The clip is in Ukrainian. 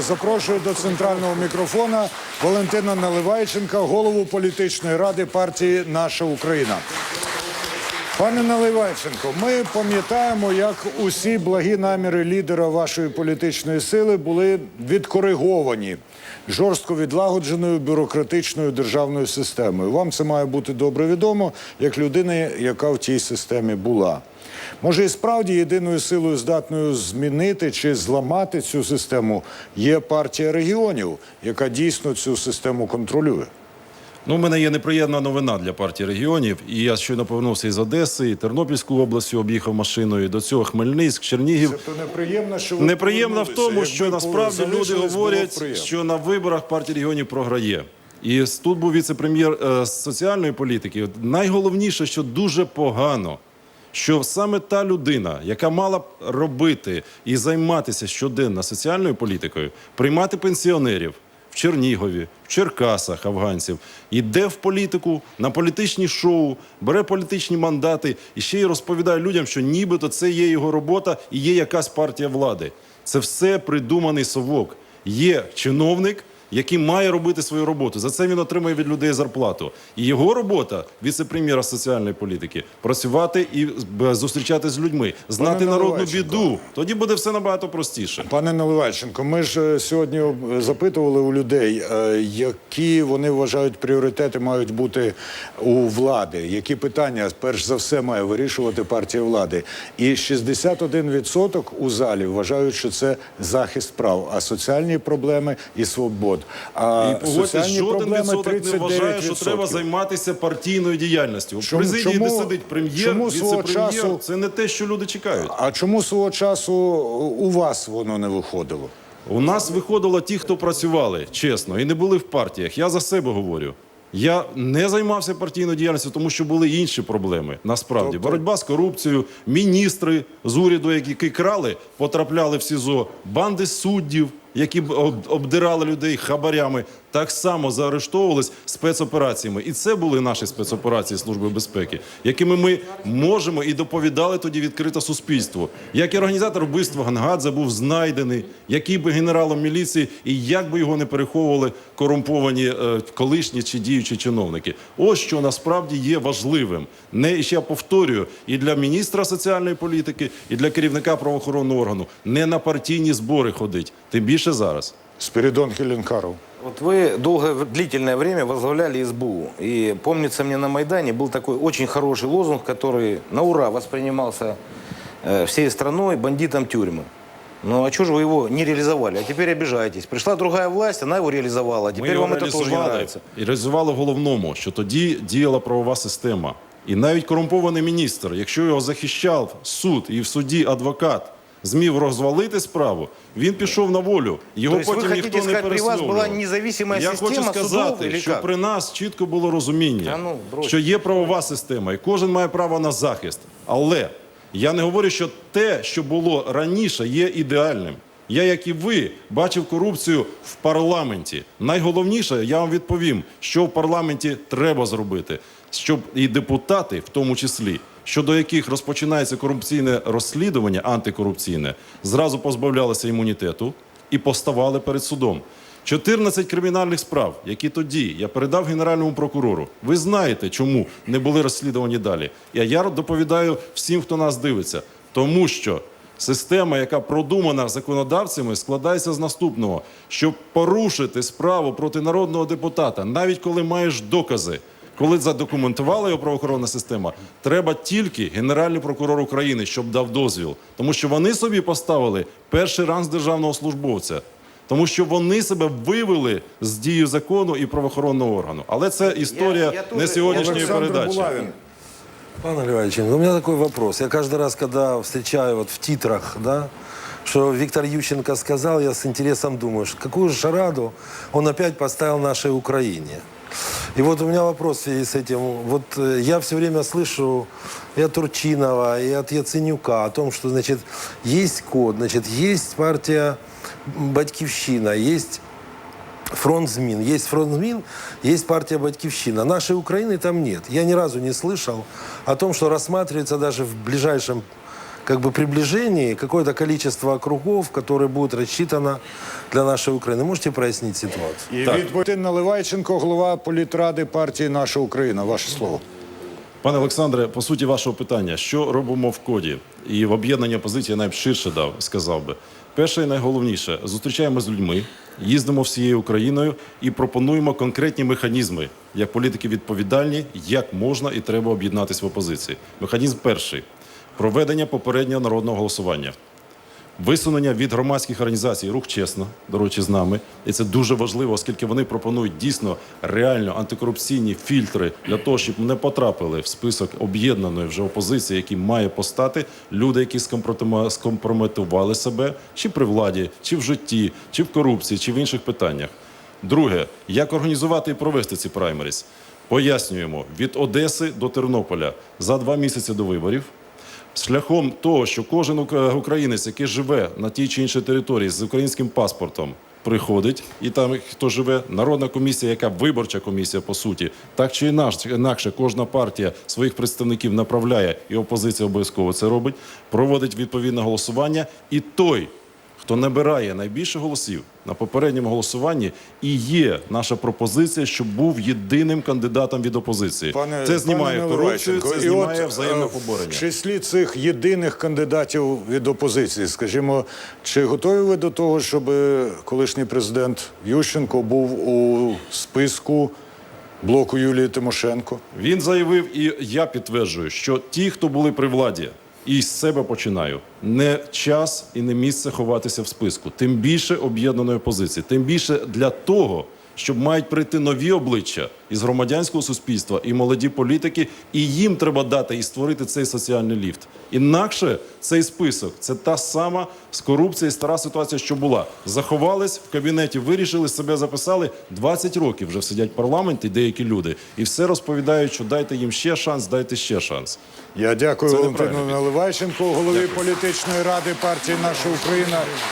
Запрошую до центрального мікрофона Валентина Наливайченка, голову політичної ради партії Наша Україна. Пане Наливайченко, ми пам'ятаємо, як усі благі наміри лідера вашої політичної сили були відкориговані жорстко відлагодженою бюрократичною державною системою. Вам це має бути добре відомо, як людина, яка в тій системі була. Може, і справді єдиною силою здатною змінити чи зламати цю систему є партія регіонів, яка дійсно цю систему контролює. Ну, у мене є неприємна новина для партії регіонів. І я щойно повернувся із Одеси, і Тернопільську область об'їхав машиною. До цього Хмельницьк, Чернігів. Це то неприємно, що ви Неприємно в тому, що Якби насправді люди говорять, що на виборах партія регіонів програє. І тут був віце-прем'єр е, з соціальної політики. Найголовніше, що дуже погано, що саме та людина, яка мала б робити і займатися щоденно соціальною політикою, приймати пенсіонерів в Чернігові, в Черкасах афганців, йде в політику на політичні шоу, бере політичні мандати і ще й розповідає людям, що нібито це є його робота і є якась партія влади. Це все придуманий совок. Є чиновник, який має робити свою роботу. За це він отримує від людей зарплату. І його робота віце-прем'єра соціальної політики працювати і зустрічатися з людьми, знати народну біду. Тоді буде все набагато простіше. Пане Наливайченко, ми ж е, сьогодні е, запитували у людей, е, які вони вважають пріоритети мають бути у влади, які питання перш за все має вирішувати партія влади. І 61% у залі вважають, що це захист прав, а соціальні проблеми і свобод. А І погодьтесь, жоден відсоток не вважає, що треба займатися партійною діяльністю. У Чому- президії, чому- де сидить прем'єр, віце-прем'єр, це не те, що люди чекають. А чому свого часу у вас воно не виходило? У нас виходило ті, хто працювали чесно і не були в партіях. Я за себе говорю. Я не займався партійною діяльністю, тому що були інші проблеми. Насправді, Тобто- боротьба з корупцією, міністри з уряду, які крали, потрапляли в СІЗО, банди суддів, які обдирали людей хабарями, так само заарештовувались спецопераціями. І це були наші спецоперації Служби безпеки, якими ми можемо і доповідали тоді відкрито суспільству. Як і організатор вбивства Гангадзе був знайдений, який би генералом міліції і як би його не переховували корумповані е, колишні чи діючі чиновники. Ось що насправді є важливим. Не ще я повторюю, і для міністра соціальної політики, і для керівника правоохоронного органу не на партійні збори ходить, тим більше зараз. Спірідон Хеленкаров. Вот вы долгое, в- длительное время возглавляли СБУ. И помнится мне на Майдане был такой очень хороший лозунг, который на ура воспринимался э, всей страной бандитам тюрьмы. Ну а чего же вы его не реализовали? А теперь обижаетесь. Пришла другая власть, она его реализовала. А Ми теперь його вам это тоже не реалізували нравится. і реалізували в головному, що тоді діяла правова система. І навіть корумпований міністр, якщо його захищав суд і в суді адвокат змів розвалити справу, він пішов на волю. Його Тобто потім хочете ніхто не сказати, при вас була независима Я система хочу сказати, или що при нас чітко було розуміння, ну, брось. що є правова система, і кожен має право на захист. Але я не говорю, що те, що було раніше, є ідеальним. Я, як і ви, бачив корупцію в парламенті. Найголовніше, я вам відповім, що в парламенті треба зробити, щоб і депутати, в тому числі, щодо яких розпочинається корупційне розслідування, антикорупційне, зразу позбавлялися імунітету і поставали перед судом. 14 кримінальних справ, які тоді я передав генеральному прокурору. Ви знаєте, чому не були розслідувані далі. І я доповідаю всім, хто нас дивиться, тому що система, яка продумана законодавцями, складається з наступного: щоб порушити справу проти народного депутата, навіть коли маєш докази. Коли задокументувала його правоохоронна система, треба тільки Генеральний прокурор України, щоб дав дозвіл, тому що вони собі поставили перший ранг з державного службовця. Тому що вони себе вивели з дії закону і правоохоронного органу. Але це історія Я- я не сьогоднішньої Олександр передачі. Булавін. Пан Левальченко, у меня такой вопрос. Я каждый раз, когда встречаю вот в титрах, да, что Виктор Ющенко сказал, я с интересом думаю, что какую же шараду он опять поставил нашей Украине. И вот у меня вопрос в связи с этим. Вот э, я все время слышу и от Турчинова, и от Яценюка о том, что, значит, есть код, значит, есть партия Батькивщина, есть фронт ЗМИН. Есть фронт ЗМИН, есть партия Батькивщина. Нашей Украины там нет. Я ни разу не слышал о том, что рассматривается даже в ближайшем как бы приближении какое-то количество округов, которое будет рассчитано для нашей Украины. Можете прояснить ситуацию? І відповідь Наливайченко, голова політради партії Наша Україна. Ваше слово. Пане Олександре, по суті вашого питання, що робимо в коді? І в об'єднанні опозиції я навіть ширше дав, сказав би. Перше і найголовніше зустрічаємо з людьми, їздимо всією Україною і пропонуємо конкретні механізми, як політики відповідальні, як можна і треба об'єднатися в опозиції. Механізм перший проведення попереднього народного голосування. Висунення від громадських організацій рух чесно, до речі, з нами, і це дуже важливо, оскільки вони пропонують дійсно реально антикорупційні фільтри для того, щоб не потрапили в список об'єднаної вже опозиції, який має постати люди, які скомпрометували себе чи при владі, чи в житті, чи в корупції, чи в інших питаннях. Друге, як організувати і провести ці праймеріс? Пояснюємо від Одеси до Тернополя за два місяці до виборів шляхом того, що кожен українець, який живе на тій чи іншій території з українським паспортом, приходить, і там хто живе, народна комісія, яка виборча комісія по суті, так чи інакше, інакше кожна партія своїх представників направляє, і опозиція обов'язково це робить, проводить відповідне голосування, і той. Хто набирає найбільше голосів на попередньому голосуванні, і є наша пропозиція, щоб був єдиним кандидатом від опозиції. це знімає пане корупцію, це і знімає от, взаємне е, поборення. В числі цих єдиних кандидатів від опозиції, скажімо, чи готові ви до того, щоб колишній президент Ющенко був у списку блоку Юлії Тимошенко? Він заявив, і я підтверджую, що ті, хто були при владі, і з себе починаю, не час і не місце ховатися в списку. Тим більше об'єднаної позиції, тим більше для того, щоб мають прийти нові обличчя із громадянського суспільства і молоді політики, і їм треба дати і створити цей соціальний ліфт. Інакше цей список це та сама з корупції, стара ситуація, що була. Заховались в кабінеті, вирішили себе записали. 20 років вже сидять в парламенті деякі люди, і все розповідають, що дайте їм ще шанс, дайте ще шанс. Я дякую Валентину. Наливайченко, голові політичної ради партії Наша Україна.